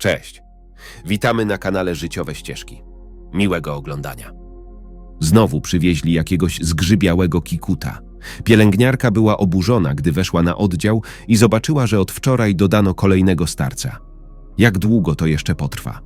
Cześć. Witamy na kanale Życiowe Ścieżki. Miłego oglądania. Znowu przywieźli jakiegoś zgrzybiałego kikuta. Pielęgniarka była oburzona, gdy weszła na oddział i zobaczyła, że od wczoraj dodano kolejnego starca. Jak długo to jeszcze potrwa?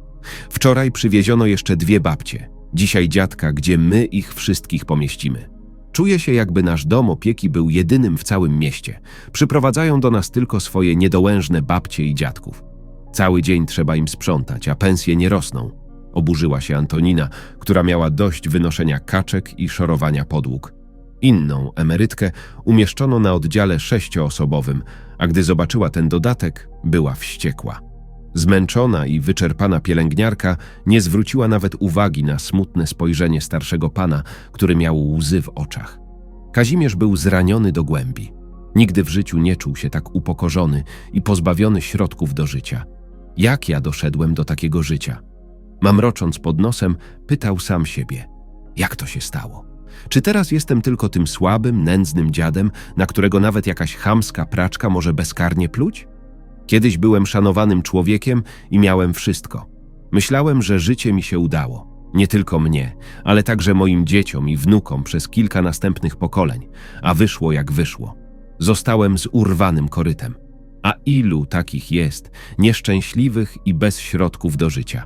Wczoraj przywieziono jeszcze dwie babcie. Dzisiaj dziadka, gdzie my ich wszystkich pomieścimy. Czuję się, jakby nasz dom opieki był jedynym w całym mieście. Przyprowadzają do nas tylko swoje niedołężne babcie i dziadków. Cały dzień trzeba im sprzątać, a pensje nie rosną. Oburzyła się Antonina, która miała dość wynoszenia kaczek i szorowania podłóg. Inną, emerytkę, umieszczono na oddziale sześcioosobowym, a gdy zobaczyła ten dodatek, była wściekła. Zmęczona i wyczerpana pielęgniarka nie zwróciła nawet uwagi na smutne spojrzenie starszego pana, który miał łzy w oczach. Kazimierz był zraniony do głębi. Nigdy w życiu nie czuł się tak upokorzony i pozbawiony środków do życia. Jak ja doszedłem do takiego życia? Mamrocząc pod nosem, pytał sam siebie: Jak to się stało? Czy teraz jestem tylko tym słabym, nędznym dziadem, na którego nawet jakaś chamska praczka może bezkarnie pluć? Kiedyś byłem szanowanym człowiekiem i miałem wszystko. Myślałem, że życie mi się udało. Nie tylko mnie, ale także moim dzieciom i wnukom przez kilka następnych pokoleń, a wyszło jak wyszło. Zostałem z urwanym korytem. A ilu takich jest, nieszczęśliwych i bez środków do życia?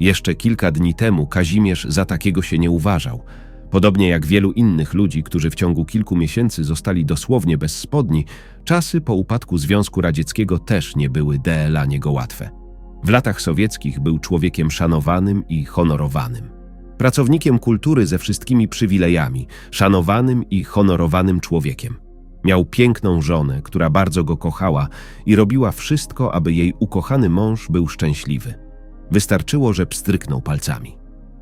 Jeszcze kilka dni temu Kazimierz za takiego się nie uważał. Podobnie jak wielu innych ludzi, którzy w ciągu kilku miesięcy zostali dosłownie bez spodni, czasy po upadku Związku Radzieckiego też nie były dla niego łatwe. W latach sowieckich był człowiekiem szanowanym i honorowanym. Pracownikiem kultury ze wszystkimi przywilejami, szanowanym i honorowanym człowiekiem. Miał piękną żonę, która bardzo go kochała i robiła wszystko, aby jej ukochany mąż był szczęśliwy. Wystarczyło, że pstryknął palcami.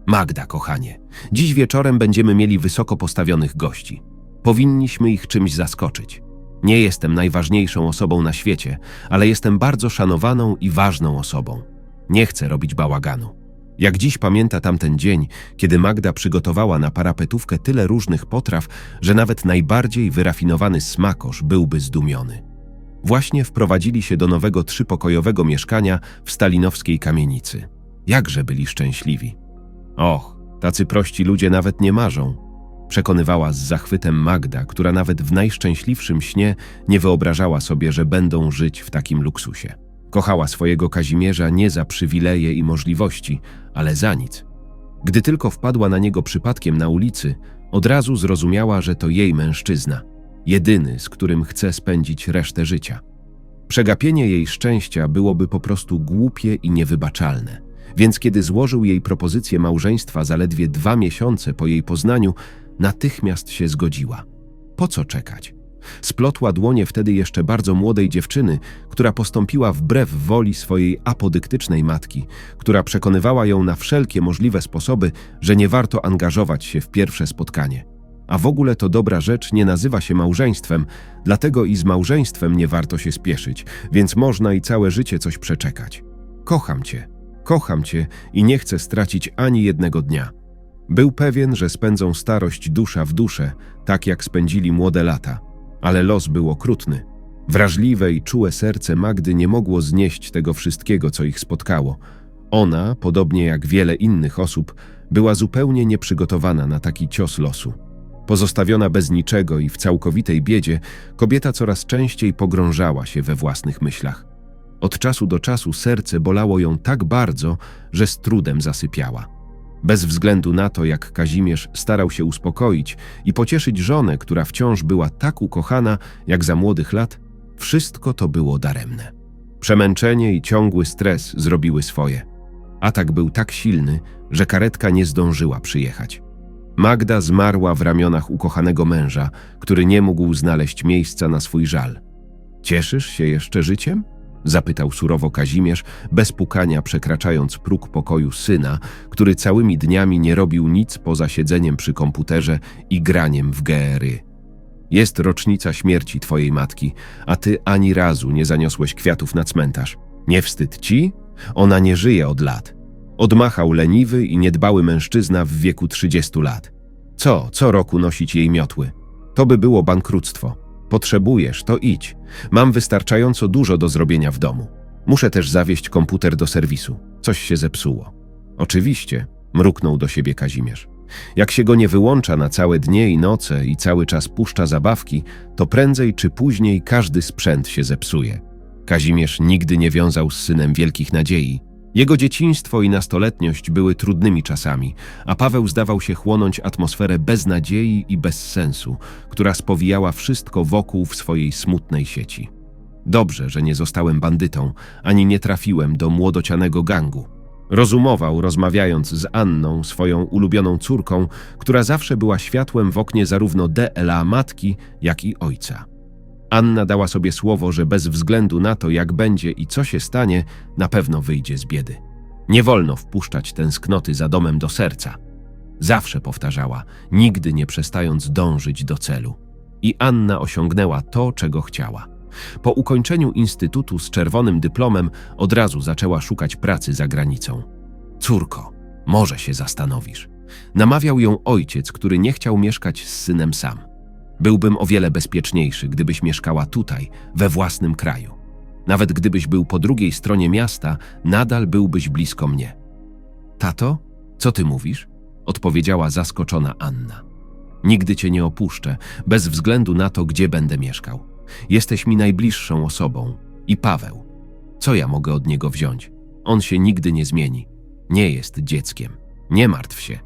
Magda, kochanie, dziś wieczorem będziemy mieli wysoko postawionych gości. Powinniśmy ich czymś zaskoczyć. Nie jestem najważniejszą osobą na świecie, ale jestem bardzo szanowaną i ważną osobą. Nie chcę robić bałaganu. Jak dziś pamięta tamten dzień, kiedy Magda przygotowała na parapetówkę tyle różnych potraw, że nawet najbardziej wyrafinowany smakosz byłby zdumiony. Właśnie wprowadzili się do nowego trzypokojowego mieszkania w stalinowskiej kamienicy. Jakże byli szczęśliwi. Och, tacy prości ludzie nawet nie marzą. Przekonywała z zachwytem Magda, która nawet w najszczęśliwszym śnie nie wyobrażała sobie, że będą żyć w takim luksusie. Kochała swojego Kazimierza nie za przywileje i możliwości, ale za nic. Gdy tylko wpadła na niego przypadkiem na ulicy, od razu zrozumiała, że to jej mężczyzna, jedyny, z którym chce spędzić resztę życia. Przegapienie jej szczęścia byłoby po prostu głupie i niewybaczalne, więc kiedy złożył jej propozycję małżeństwa zaledwie dwa miesiące po jej poznaniu, natychmiast się zgodziła. Po co czekać? Splotła dłonie wtedy jeszcze bardzo młodej dziewczyny, która postąpiła wbrew woli swojej apodyktycznej matki, która przekonywała ją na wszelkie możliwe sposoby, że nie warto angażować się w pierwsze spotkanie. A w ogóle to dobra rzecz nie nazywa się małżeństwem, dlatego i z małżeństwem nie warto się spieszyć, więc można i całe życie coś przeczekać. Kocham cię, kocham cię i nie chcę stracić ani jednego dnia. Był pewien, że spędzą starość dusza w duszę, tak jak spędzili młode lata. Ale los był okrutny. Wrażliwe i czułe serce Magdy nie mogło znieść tego wszystkiego, co ich spotkało. Ona, podobnie jak wiele innych osób, była zupełnie nieprzygotowana na taki cios losu. Pozostawiona bez niczego i w całkowitej biedzie, kobieta coraz częściej pogrążała się we własnych myślach. Od czasu do czasu serce bolało ją tak bardzo, że z trudem zasypiała. Bez względu na to, jak Kazimierz starał się uspokoić i pocieszyć żonę, która wciąż była tak ukochana jak za młodych lat, wszystko to było daremne. Przemęczenie i ciągły stres zrobiły swoje. Atak był tak silny, że karetka nie zdążyła przyjechać. Magda zmarła w ramionach ukochanego męża, który nie mógł znaleźć miejsca na swój żal. Cieszysz się jeszcze życiem? Zapytał surowo Kazimierz, bez pukania przekraczając próg pokoju syna, który całymi dniami nie robił nic poza siedzeniem przy komputerze i graniem w gery. Jest rocznica śmierci twojej matki, a ty ani razu nie zaniosłeś kwiatów na cmentarz. Nie wstyd ci? Ona nie żyje od lat. Odmachał leniwy i niedbały mężczyzna w wieku 30 lat. Co, co roku nosić jej miotły? To by było bankructwo. Potrzebujesz, to idź. Mam wystarczająco dużo do zrobienia w domu. Muszę też zawieźć komputer do serwisu. Coś się zepsuło. Oczywiście, mruknął do siebie Kazimierz. Jak się go nie wyłącza na całe dnie i noce i cały czas puszcza zabawki, to prędzej czy później każdy sprzęt się zepsuje. Kazimierz nigdy nie wiązał z synem wielkich nadziei. Jego dzieciństwo i nastoletniość były trudnymi czasami, a Paweł zdawał się chłonąć atmosferę beznadziei i bezsensu, która spowijała wszystko wokół w swojej smutnej sieci. Dobrze, że nie zostałem bandytą, ani nie trafiłem do młodocianego gangu. Rozumował, rozmawiając z Anną, swoją ulubioną córką, która zawsze była światłem w oknie zarówno DLA matki, jak i ojca. Anna dała sobie słowo, że bez względu na to, jak będzie i co się stanie, na pewno wyjdzie z biedy. Nie wolno wpuszczać tęsknoty za domem do serca. Zawsze powtarzała, nigdy nie przestając dążyć do celu. I Anna osiągnęła to, czego chciała. Po ukończeniu instytutu z czerwonym dyplomem od razu zaczęła szukać pracy za granicą. Córko, może się zastanowisz. Namawiał ją ojciec, który nie chciał mieszkać z synem sam. Byłbym o wiele bezpieczniejszy, gdybyś mieszkała tutaj, we własnym kraju. Nawet gdybyś był po drugiej stronie miasta, nadal byłbyś blisko mnie. Tato, co ty mówisz? odpowiedziała zaskoczona Anna. Nigdy cię nie opuszczę, bez względu na to, gdzie będę mieszkał. Jesteś mi najbliższą osobą. I Paweł. Co ja mogę od niego wziąć? On się nigdy nie zmieni. Nie jest dzieckiem. Nie martw się.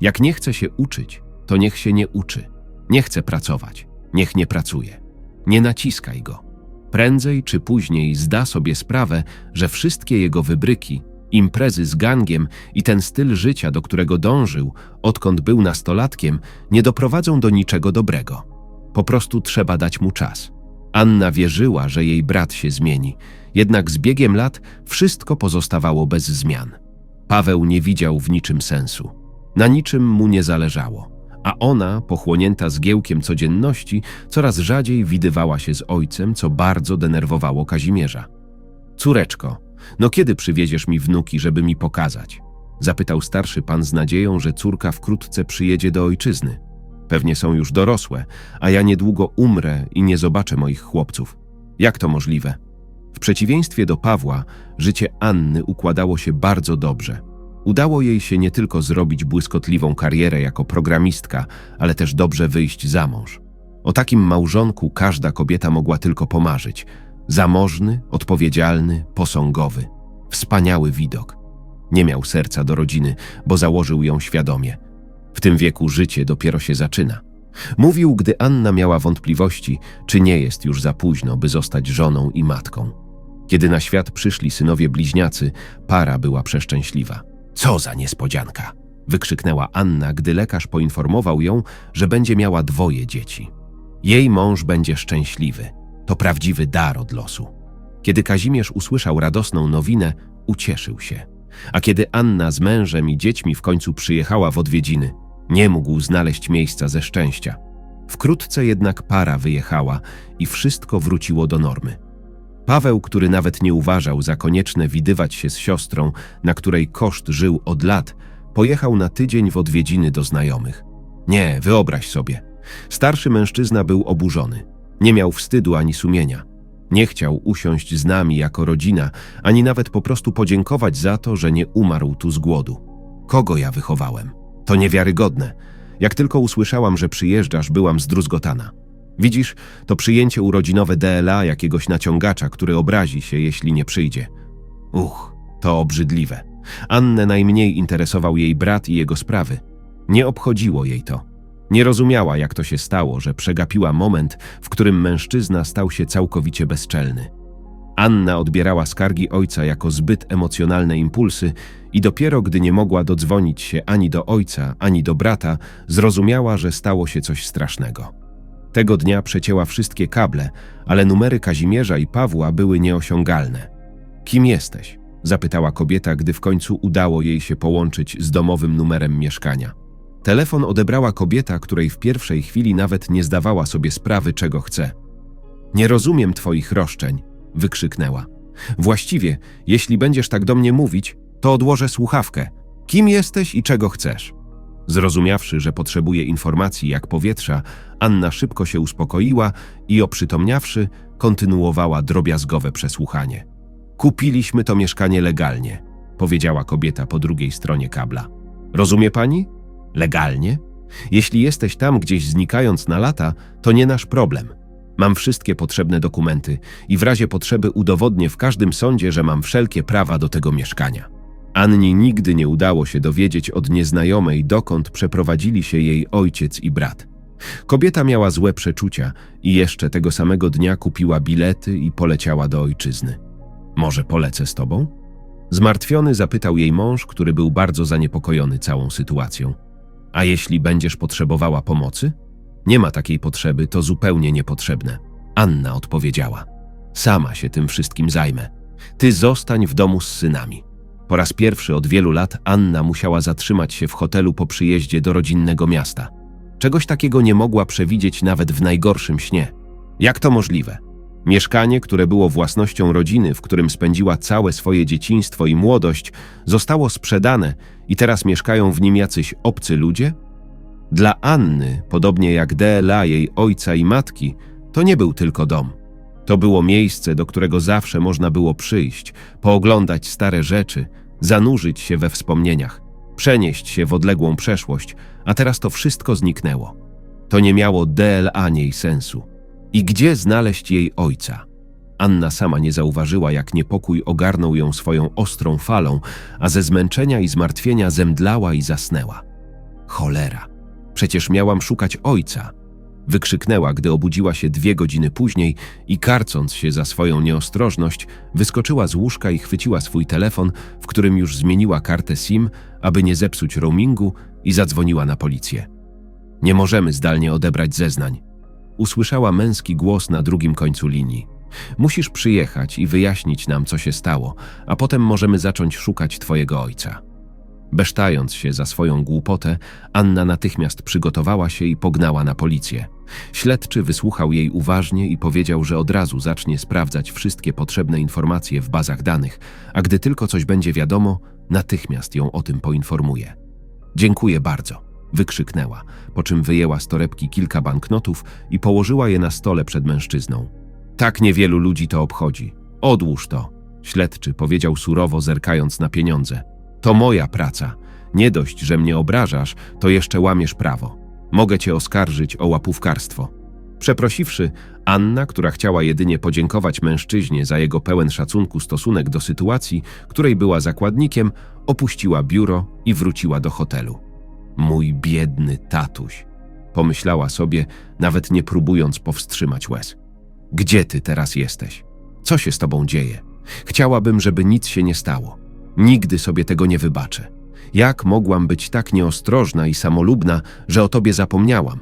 Jak nie chce się uczyć, to niech się nie uczy. Nie chce pracować. Niech nie pracuje. Nie naciskaj go. Prędzej czy później zda sobie sprawę, że wszystkie jego wybryki, imprezy z gangiem i ten styl życia, do którego dążył, odkąd był nastolatkiem, nie doprowadzą do niczego dobrego. Po prostu trzeba dać mu czas. Anna wierzyła, że jej brat się zmieni, jednak z biegiem lat wszystko pozostawało bez zmian. Paweł nie widział w niczym sensu. Na niczym mu nie zależało, a ona, pochłonięta zgiełkiem codzienności, coraz rzadziej widywała się z ojcem, co bardzo denerwowało Kazimierza. Córeczko, no kiedy przywieziesz mi wnuki, żeby mi pokazać? Zapytał starszy pan z nadzieją, że córka wkrótce przyjedzie do ojczyzny. Pewnie są już dorosłe, a ja niedługo umrę i nie zobaczę moich chłopców. Jak to możliwe? W przeciwieństwie do Pawła, życie Anny układało się bardzo dobrze. Udało jej się nie tylko zrobić błyskotliwą karierę jako programistka, ale też dobrze wyjść za mąż. O takim małżonku każda kobieta mogła tylko pomarzyć. Zamożny, odpowiedzialny, posągowy. Wspaniały widok. Nie miał serca do rodziny, bo założył ją świadomie – w tym wieku życie dopiero się zaczyna. Mówił, gdy Anna miała wątpliwości, czy nie jest już za późno, by zostać żoną i matką. Kiedy na świat przyszli synowie bliźniacy, para była przeszczęśliwa. Co za niespodzianka! wykrzyknęła Anna, gdy lekarz poinformował ją, że będzie miała dwoje dzieci. Jej mąż będzie szczęśliwy. To prawdziwy dar od losu. Kiedy Kazimierz usłyszał radosną nowinę, ucieszył się. A kiedy Anna z mężem i dziećmi w końcu przyjechała w odwiedziny, nie mógł znaleźć miejsca ze szczęścia. Wkrótce jednak para wyjechała i wszystko wróciło do normy. Paweł, który nawet nie uważał za konieczne widywać się z siostrą, na której koszt żył od lat, pojechał na tydzień w odwiedziny do znajomych. Nie, wyobraź sobie. Starszy mężczyzna był oburzony. Nie miał wstydu ani sumienia. Nie chciał usiąść z nami jako rodzina, ani nawet po prostu podziękować za to, że nie umarł tu z głodu. Kogo ja wychowałem? To niewiarygodne. Jak tylko usłyszałam, że przyjeżdżasz, byłam zdruzgotana. Widzisz, to przyjęcie urodzinowe DLA jakiegoś naciągacza, który obrazi się, jeśli nie przyjdzie. Uch, to obrzydliwe. Annę najmniej interesował jej brat i jego sprawy. Nie obchodziło jej to. Nie rozumiała, jak to się stało, że przegapiła moment, w którym mężczyzna stał się całkowicie bezczelny. Anna odbierała skargi ojca jako zbyt emocjonalne impulsy i dopiero gdy nie mogła dodzwonić się ani do ojca, ani do brata, zrozumiała, że stało się coś strasznego. Tego dnia przecięła wszystkie kable, ale numery Kazimierza i Pawła były nieosiągalne. Kim jesteś? zapytała kobieta, gdy w końcu udało jej się połączyć z domowym numerem mieszkania. Telefon odebrała kobieta, której w pierwszej chwili nawet nie zdawała sobie sprawy, czego chce. Nie rozumiem twoich roszczeń, wykrzyknęła. Właściwie, jeśli będziesz tak do mnie mówić, to odłożę słuchawkę. Kim jesteś i czego chcesz? Zrozumiawszy, że potrzebuje informacji jak powietrza, Anna szybko się uspokoiła i oprzytomniawszy, kontynuowała drobiazgowe przesłuchanie. Kupiliśmy to mieszkanie legalnie, powiedziała kobieta po drugiej stronie kabla. Rozumie pani? Legalnie? Jeśli jesteś tam gdzieś znikając na lata, to nie nasz problem. Mam wszystkie potrzebne dokumenty i w razie potrzeby udowodnię w każdym sądzie, że mam wszelkie prawa do tego mieszkania. Annie nigdy nie udało się dowiedzieć od nieznajomej, dokąd przeprowadzili się jej ojciec i brat. Kobieta miała złe przeczucia i jeszcze tego samego dnia kupiła bilety i poleciała do ojczyzny. Może polecę z tobą? Zmartwiony zapytał jej mąż, który był bardzo zaniepokojony całą sytuacją. A jeśli będziesz potrzebowała pomocy? Nie ma takiej potrzeby, to zupełnie niepotrzebne. Anna odpowiedziała. Sama się tym wszystkim zajmę. Ty zostań w domu z synami. Po raz pierwszy od wielu lat Anna musiała zatrzymać się w hotelu po przyjeździe do rodzinnego miasta. Czegoś takiego nie mogła przewidzieć nawet w najgorszym śnie. Jak to możliwe? Mieszkanie, które było własnością rodziny, w którym spędziła całe swoje dzieciństwo i młodość, zostało sprzedane i teraz mieszkają w nim jacyś obcy ludzie? Dla Anny, podobnie jak DLA jej ojca i matki, to nie był tylko dom. To było miejsce, do którego zawsze można było przyjść, pooglądać stare rzeczy, zanurzyć się we wspomnieniach, przenieść się w odległą przeszłość, a teraz to wszystko zniknęło. To nie miało DLA niej sensu. I gdzie znaleźć jej ojca? Anna sama nie zauważyła, jak niepokój ogarnął ją swoją ostrą falą, a ze zmęczenia i zmartwienia zemdlała i zasnęła. Cholera! Przecież miałam szukać ojca. Wykrzyknęła, gdy obudziła się dwie godziny później i karcąc się za swoją nieostrożność, wyskoczyła z łóżka i chwyciła swój telefon, w którym już zmieniła kartę SIM, aby nie zepsuć roamingu i zadzwoniła na policję. Nie możemy zdalnie odebrać zeznań. Usłyszała męski głos na drugim końcu linii. Musisz przyjechać i wyjaśnić nam, co się stało, a potem możemy zacząć szukać twojego ojca. Besztając się za swoją głupotę, Anna natychmiast przygotowała się i pognała na policję. Śledczy wysłuchał jej uważnie i powiedział, że od razu zacznie sprawdzać wszystkie potrzebne informacje w bazach danych, a gdy tylko coś będzie wiadomo, natychmiast ją o tym poinformuje. Dziękuję bardzo, wykrzyknęła, po czym wyjęła z torebki kilka banknotów i położyła je na stole przed mężczyzną. Tak niewielu ludzi to obchodzi. Odłóż to, śledczy powiedział surowo, zerkając na pieniądze. To moja praca. Nie dość, że mnie obrażasz, to jeszcze łamiesz prawo. Mogę cię oskarżyć o łapówkarstwo. Przeprosiwszy, Anna, która chciała jedynie podziękować mężczyźnie za jego pełen szacunku stosunek do sytuacji, której była zakładnikiem, opuściła biuro i wróciła do hotelu. Mój biedny tatuś, pomyślała sobie, nawet nie próbując powstrzymać łez. Gdzie ty teraz jesteś? Co się z tobą dzieje? Chciałabym, żeby nic się nie stało. Nigdy sobie tego nie wybaczę. Jak mogłam być tak nieostrożna i samolubna, że o tobie zapomniałam?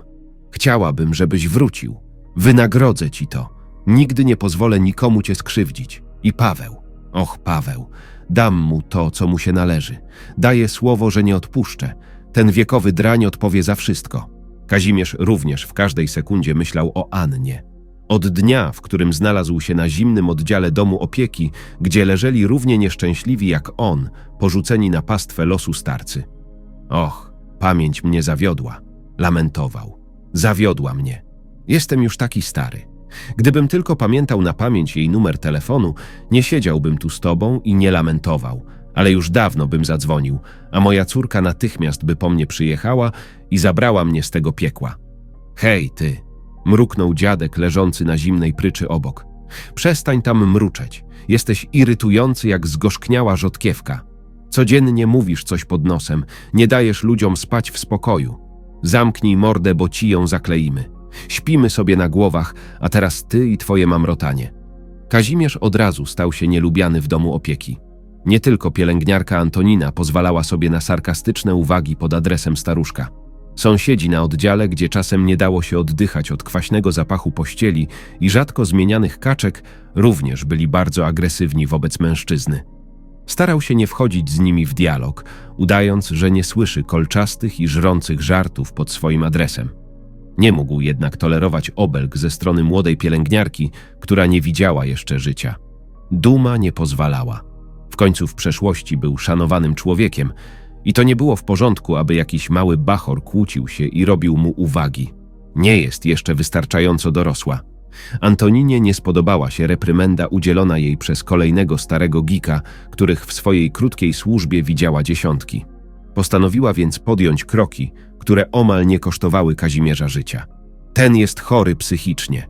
Chciałabym, żebyś wrócił. Wynagrodzę ci to. Nigdy nie pozwolę nikomu cię skrzywdzić. I Paweł. Och, Paweł. Dam mu to, co mu się należy. Daję słowo, że nie odpuszczę. Ten wiekowy drań odpowie za wszystko. Kazimierz również w każdej sekundzie myślał o Annie. Od dnia, w którym znalazł się na zimnym oddziale domu opieki, gdzie leżeli równie nieszczęśliwi jak on, porzuceni na pastwę losu starcy. Och, pamięć mnie zawiodła, lamentował. Zawiodła mnie. Jestem już taki stary. Gdybym tylko pamiętał na pamięć jej numer telefonu, nie siedziałbym tu z tobą i nie lamentował, ale już dawno bym zadzwonił, a moja córka natychmiast by po mnie przyjechała i zabrała mnie z tego piekła. Hej, ty! Mruknął dziadek leżący na zimnej pryczy obok. Przestań tam mruczeć. Jesteś irytujący jak zgorzkniała rzodkiewka. Codziennie mówisz coś pod nosem, nie dajesz ludziom spać w spokoju. Zamknij mordę, bo ci ją zakleimy. Śpimy sobie na głowach, a teraz ty i twoje mamrotanie. Kazimierz od razu stał się nielubiany w domu opieki. Nie tylko pielęgniarka Antonina pozwalała sobie na sarkastyczne uwagi pod adresem staruszka. Sąsiedzi na oddziale, gdzie czasem nie dało się oddychać od kwaśnego zapachu pościeli i rzadko zmienianych kaczek, również byli bardzo agresywni wobec mężczyzny. Starał się nie wchodzić z nimi w dialog, udając, że nie słyszy kolczastych i żrących żartów pod swoim adresem. Nie mógł jednak tolerować obelg ze strony młodej pielęgniarki, która nie widziała jeszcze życia. Duma nie pozwalała. W końcu w przeszłości był szanowanym człowiekiem, i to nie było w porządku, aby jakiś mały bachor kłócił się i robił mu uwagi. Nie jest jeszcze wystarczająco dorosła. Antoninie nie spodobała się reprymenda udzielona jej przez kolejnego starego gika, których w swojej krótkiej służbie widziała dziesiątki. Postanowiła więc podjąć kroki, które omal nie kosztowały Kazimierza życia. Ten jest chory psychicznie.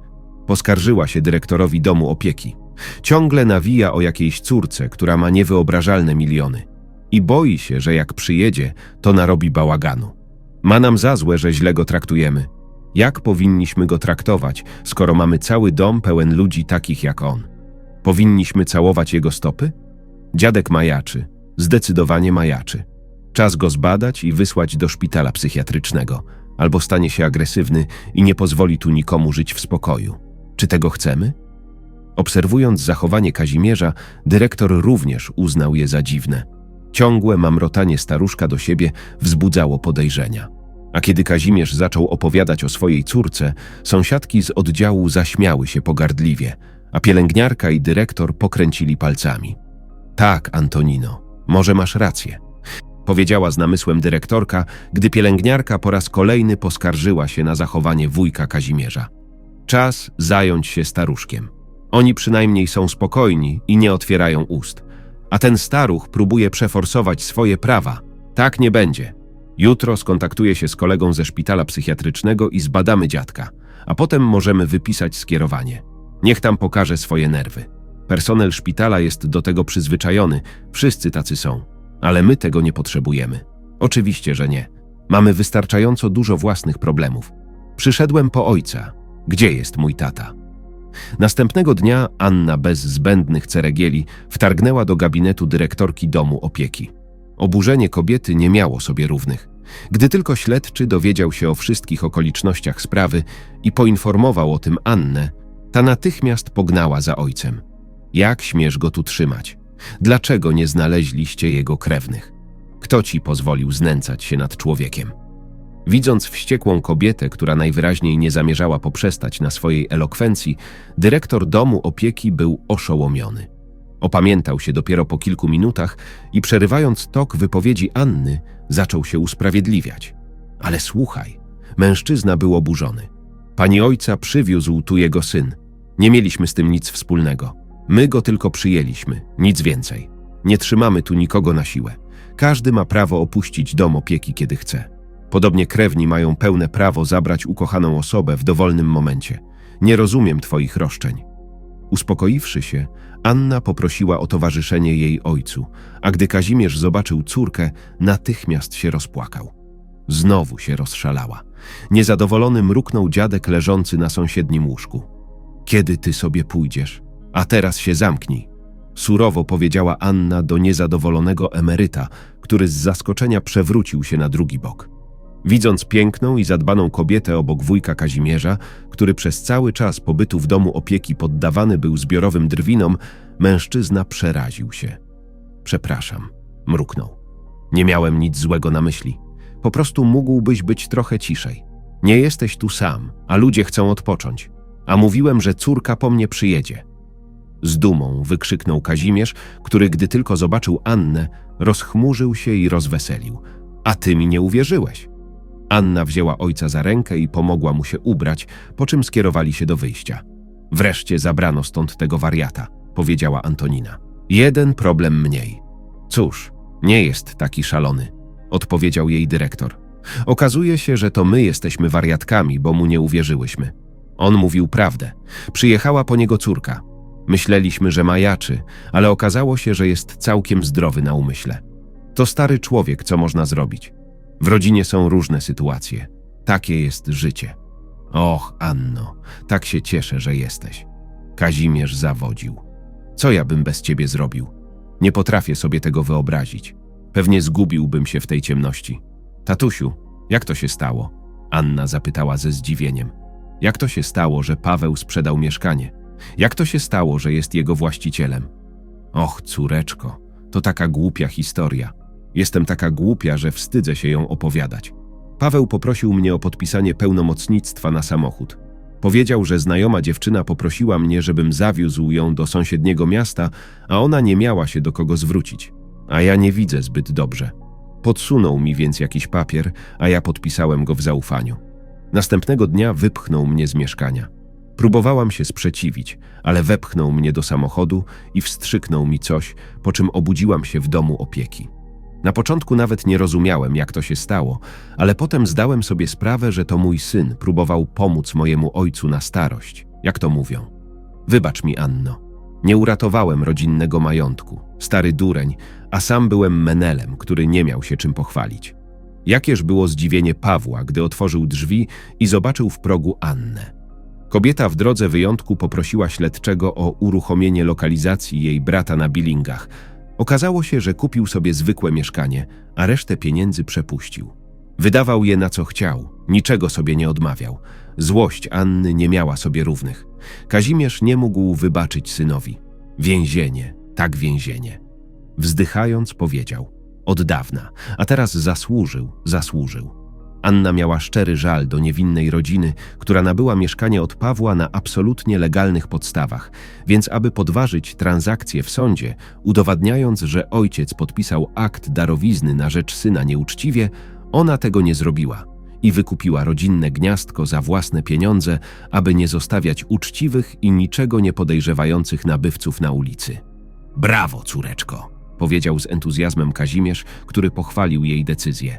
Poskarżyła się dyrektorowi domu opieki. Ciągle nawija o jakiejś córce, która ma niewyobrażalne miliony. I boi się, że jak przyjedzie, to narobi bałaganu. Ma nam za złe, że źle go traktujemy. Jak powinniśmy go traktować, skoro mamy cały dom pełen ludzi takich jak on? Powinniśmy całować jego stopy? Dziadek majaczy, zdecydowanie majaczy. Czas go zbadać i wysłać do szpitala psychiatrycznego, albo stanie się agresywny i nie pozwoli tu nikomu żyć w spokoju. Czy tego chcemy? Obserwując zachowanie Kazimierza, dyrektor również uznał je za dziwne. Ciągłe mamrotanie staruszka do siebie wzbudzało podejrzenia. A kiedy Kazimierz zaczął opowiadać o swojej córce, sąsiadki z oddziału zaśmiały się pogardliwie, a pielęgniarka i dyrektor pokręcili palcami. Tak, Antonino, może masz rację. Powiedziała z namysłem dyrektorka, gdy pielęgniarka po raz kolejny poskarżyła się na zachowanie wujka Kazimierza. Czas zająć się staruszkiem. Oni przynajmniej są spokojni i nie otwierają ust. A ten staruch próbuje przeforsować swoje prawa. Tak nie będzie. Jutro skontaktuję się z kolegą ze szpitala psychiatrycznego i zbadamy dziadka, a potem możemy wypisać skierowanie. Niech tam pokaże swoje nerwy. Personel szpitala jest do tego przyzwyczajony, wszyscy tacy są, ale my tego nie potrzebujemy. Oczywiście, że nie. Mamy wystarczająco dużo własnych problemów. Przyszedłem po ojca. Gdzie jest mój tata? Następnego dnia Anna bez zbędnych ceregieli wtargnęła do gabinetu dyrektorki domu opieki. Oburzenie kobiety nie miało sobie równych. Gdy tylko śledczy dowiedział się o wszystkich okolicznościach sprawy i poinformował o tym Annę, ta natychmiast pognała za ojcem. Jak śmiesz go tu trzymać? Dlaczego nie znaleźliście jego krewnych? Kto ci pozwolił znęcać się nad człowiekiem? Widząc wściekłą kobietę, która najwyraźniej nie zamierzała poprzestać na swojej elokwencji, dyrektor domu opieki był oszołomiony. Opamiętał się dopiero po kilku minutach i przerywając tok wypowiedzi Anny, zaczął się usprawiedliwiać. Ale słuchaj, mężczyzna był oburzony. Pani ojca przywiózł tu jego syn. Nie mieliśmy z tym nic wspólnego. My go tylko przyjęliśmy, nic więcej. Nie trzymamy tu nikogo na siłę. Każdy ma prawo opuścić dom opieki, kiedy chce. Podobnie krewni mają pełne prawo zabrać ukochaną osobę w dowolnym momencie. Nie rozumiem twoich roszczeń. Uspokoiwszy się, Anna poprosiła o towarzyszenie jej ojcu, a gdy Kazimierz zobaczył córkę, natychmiast się rozpłakał. Znowu się rozszalała. Niezadowolony mruknął dziadek leżący na sąsiednim łóżku. Kiedy ty sobie pójdziesz? A teraz się zamknij. Surowo powiedziała Anna do niezadowolonego emeryta, który z zaskoczenia przewrócił się na drugi bok. Widząc piękną i zadbaną kobietę obok wujka Kazimierza, który przez cały czas pobytu w domu opieki poddawany był zbiorowym drwinom, mężczyzna przeraził się. Przepraszam, mruknął. Nie miałem nic złego na myśli. Po prostu mógłbyś być trochę ciszej. Nie jesteś tu sam, a ludzie chcą odpocząć. A mówiłem, że córka po mnie przyjedzie. Z dumą wykrzyknął Kazimierz, który gdy tylko zobaczył Annę, rozchmurzył się i rozweselił. A ty mi nie uwierzyłeś. Anna wzięła ojca za rękę i pomogła mu się ubrać, po czym skierowali się do wyjścia. Wreszcie zabrano stąd tego wariata, powiedziała Antonina. Jeden problem mniej. Cóż, nie jest taki szalony, odpowiedział jej dyrektor. Okazuje się, że to my jesteśmy wariatkami, bo mu nie uwierzyłyśmy. On mówił prawdę. Przyjechała po niego córka. Myśleliśmy, że majaczy, ale okazało się, że jest całkiem zdrowy na umyśle. To stary człowiek, co można zrobić. W rodzinie są różne sytuacje. Takie jest życie. Och, Anno, tak się cieszę, że jesteś. Kazimierz zawodził. Co ja bym bez ciebie zrobił? Nie potrafię sobie tego wyobrazić. Pewnie zgubiłbym się w tej ciemności. Tatusiu, jak to się stało? Anna zapytała ze zdziwieniem. Jak to się stało, że Paweł sprzedał mieszkanie? Jak to się stało, że jest jego właścicielem? Och, córeczko, to taka głupia historia. Jestem taka głupia, że wstydzę się ją opowiadać. Paweł poprosił mnie o podpisanie pełnomocnictwa na samochód. Powiedział, że znajoma dziewczyna poprosiła mnie, żebym zawiózł ją do sąsiedniego miasta, a ona nie miała się do kogo zwrócić. A ja nie widzę zbyt dobrze. Podsunął mi więc jakiś papier, a ja podpisałem go w zaufaniu. Następnego dnia wypchnął mnie z mieszkania. Próbowałam się sprzeciwić, ale wepchnął mnie do samochodu i wstrzyknął mi coś, po czym obudziłam się w domu opieki. Na początku nawet nie rozumiałem, jak to się stało, ale potem zdałem sobie sprawę, że to mój syn próbował pomóc mojemu ojcu na starość, jak to mówią. Wybacz mi, Anno. Nie uratowałem rodzinnego majątku, stary dureń, a sam byłem menelem, który nie miał się czym pochwalić. Jakież było zdziwienie Pawła, gdy otworzył drzwi i zobaczył w progu Annę. Kobieta w drodze wyjątku poprosiła śledczego o uruchomienie lokalizacji jej brata na Billingach. Okazało się, że kupił sobie zwykłe mieszkanie, a resztę pieniędzy przepuścił. Wydawał je na co chciał, niczego sobie nie odmawiał. Złość Anny nie miała sobie równych. Kazimierz nie mógł wybaczyć synowi. Więzienie, tak więzienie. Wzdychając powiedział, od dawna, a teraz zasłużył, zasłużył. Anna miała szczery żal do niewinnej rodziny, która nabyła mieszkanie od Pawła na absolutnie legalnych podstawach, więc aby podważyć transakcję w sądzie, udowadniając, że ojciec podpisał akt darowizny na rzecz syna nieuczciwie, ona tego nie zrobiła i wykupiła rodzinne gniazdko za własne pieniądze, aby nie zostawiać uczciwych i niczego nie podejrzewających nabywców na ulicy. Brawo, córeczko, powiedział z entuzjazmem Kazimierz, który pochwalił jej decyzję.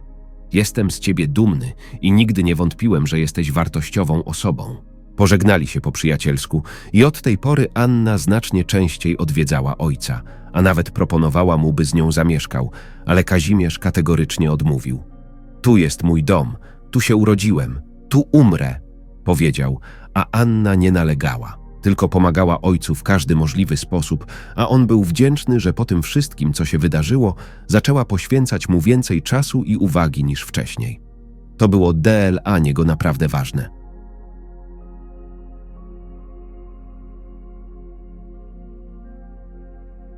Jestem z ciebie dumny i nigdy nie wątpiłem, że jesteś wartościową osobą. Pożegnali się po przyjacielsku i od tej pory Anna znacznie częściej odwiedzała ojca, a nawet proponowała mu, by z nią zamieszkał, ale Kazimierz kategorycznie odmówił. Tu jest mój dom, tu się urodziłem, tu umrę, powiedział, a Anna nie nalegała, tylko pomagała ojcu w każdy możliwy sposób, a on był wdzięczny, że po tym wszystkim, co się wydarzyło, zaczęła poświęcać mu więcej czasu i uwagi niż wcześniej. To było dla niego naprawdę ważne.